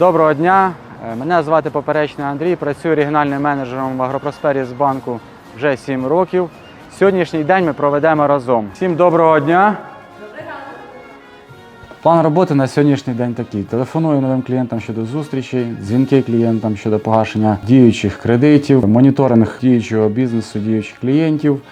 Доброго дня. Е, Мене звати Поперечний Андрій, працюю регіональним менеджером в Агропроспері з банку вже 7 років. Сьогоднішній день ми проведемо разом. Всім доброго дня. План роботи на сьогоднішній день такий: телефоную новим клієнтам щодо зустрічей, дзвінки клієнтам щодо погашення діючих кредитів, моніторинг діючого бізнесу, діючих клієнтів,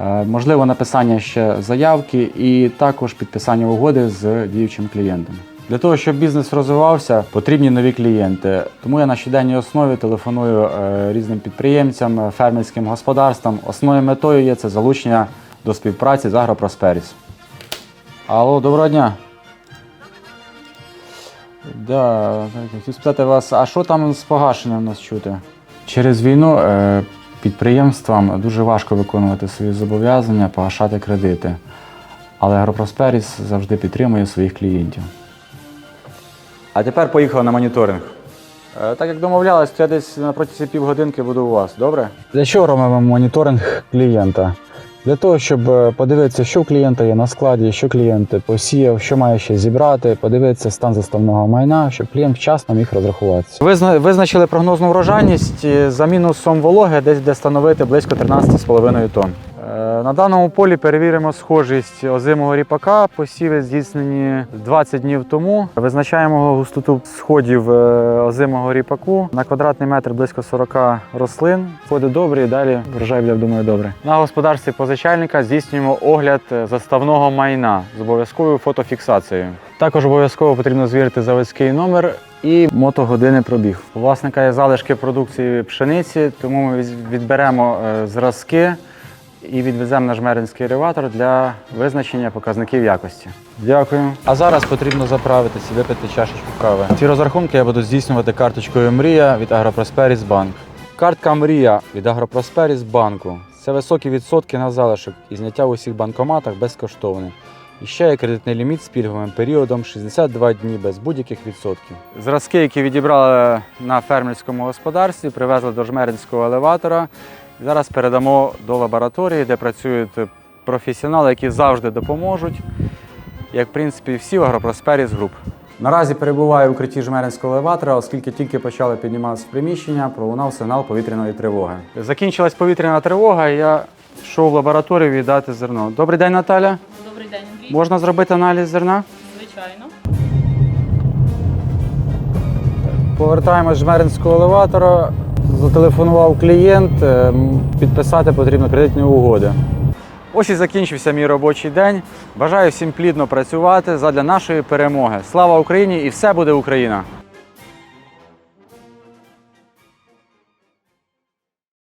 е, можливо, написання ще заявки і також підписання угоди з діючим клієнтом. Для того, щоб бізнес розвивався, потрібні нові клієнти. Тому я на щоденній основі телефоную е, різним підприємцям, е, фермерським господарствам. Основною метою є це залучення до співпраці з Агропросперіс. Алло, доброго дня. Да, хотів спитати вас, а що там з погашенням нас чути? Через війну е, підприємствам дуже важко виконувати свої зобов'язання, погашати кредити. Але Агропросперіс завжди підтримує своїх клієнтів. А тепер поїхали на моніторинг. Е, Так як домовлялись, то я десь на протязі півгодинки буду у вас, добре? Для чого робимо моніторинг клієнта? Для того, щоб е, подивитися, що в клієнта є на складі, що клієнт посіяв, що має ще зібрати, подивитися стан заставного майна, щоб клієнт вчасно міг розрахуватися. Ви визначили прогнозну врожайність е, за мінусом вологи, десь де становити близько 13,5 тонн. Е, На даному полі перевіримо схожість озимого ріпака. Посіви здійснені 20 днів тому. Визначаємо густоту сходів е, озимого ріпаку на квадратний метр близько 40 рослин. Сходи добрі, далі врожай буде, думаю, добре. На господарстві позичальника здійснюємо огляд заставного майна з обов'язковою фотофіксацією. Також обов'язково потрібно звірити заводський номер і мотогодини пробіг. У власника є залишки продукції пшениці, тому ми відберемо е, зразки і відвеземо на жмеринський елеватор для визначення показників якості. Дякую. А зараз потрібно заправитися і випити чашечку кави. Ці розрахунки я буду здійснювати карточкою Мрія від Агропросперіс Банк. Картка Мрія від Агропросперіс Банку. Це високі відсотки на залишок і зняття в усіх банкоматах безкоштовне. І ще є кредитний ліміт з пільговим періодом 62 дні без будь-яких відсотків. Зразки, які відібрали на фермерському господарстві, привезли до жмеринського елеватора. Зараз передамо до лабораторії, де працюють професіонали, які завжди допоможуть, як в принципі всі в Агропросперіс Груп. Наразі перебуваю в укритті жмеринського елеватора, оскільки тільки почали підніматися в приміщення, пролунав сигнал повітряної тривоги. Закінчилась повітряна тривога, і я йшов в лабораторію віддати зерно. Добрий день, Наталя. Добрий день, Андрій. Можна зробити аналіз зерна? Звичайно. Повертаємось з жмеринського елеватора. Зателефонував клієнт, е, підписати потрібно кредитні угоди. Ось і закінчився мій робочий день. Бажаю всім плідно працювати задля нашої перемоги. Слава Україні і все буде Україна!